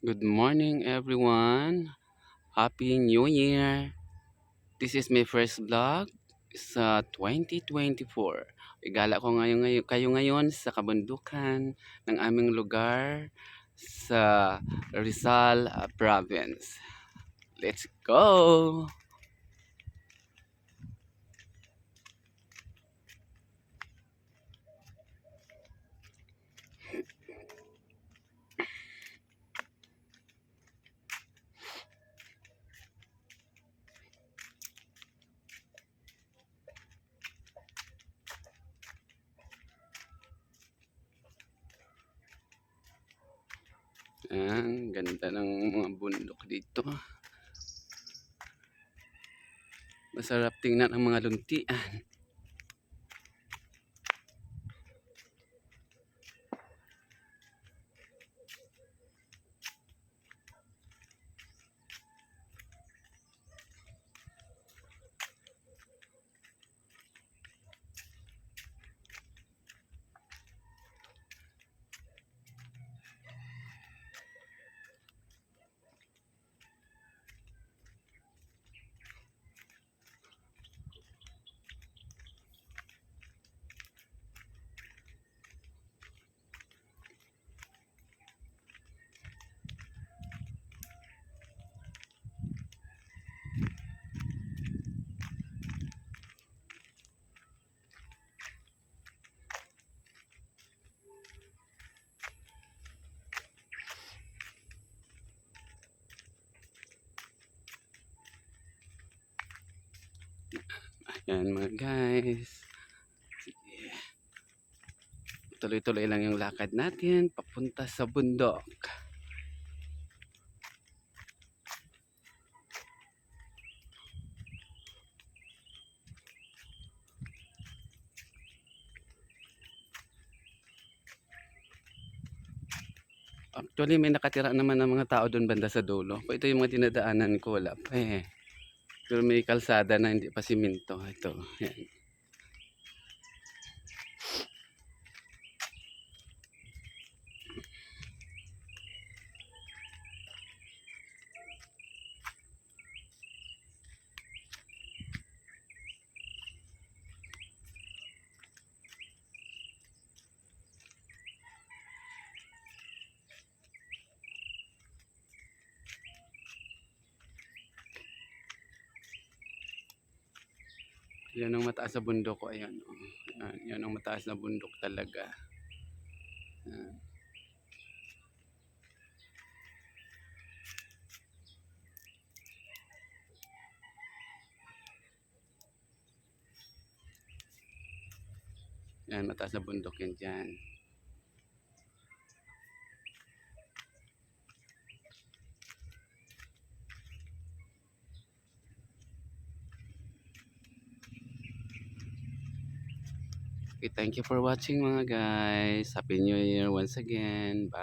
Good morning everyone. Happy New Year. This is my first vlog sa 2024. Igala ko ngayon, ngayon kayo ngayon sa kabundukan ng aming lugar sa Rizal uh, Province. Let's go! Ayan, ganda ng mga bundok dito. Masarap tingnan ang mga luntian. Ayan mga guys. Tuloy-tuloy lang yung lakad natin papunta sa bundok. Actually, may nakatira naman ng mga tao doon banda sa dulo. Ito yung mga dinadaanan ko, wala pa eh. Pero may kalsada na hindi pa siminto. Ito, yan. Yan ang mataas na bundok ko. Ayan. oh. Yan, yan ang mataas na bundok talaga. Yan. Yan, mataas na bundok yan dyan. Okay, thank you for watching mga guys. Happy New Year once again. Bye.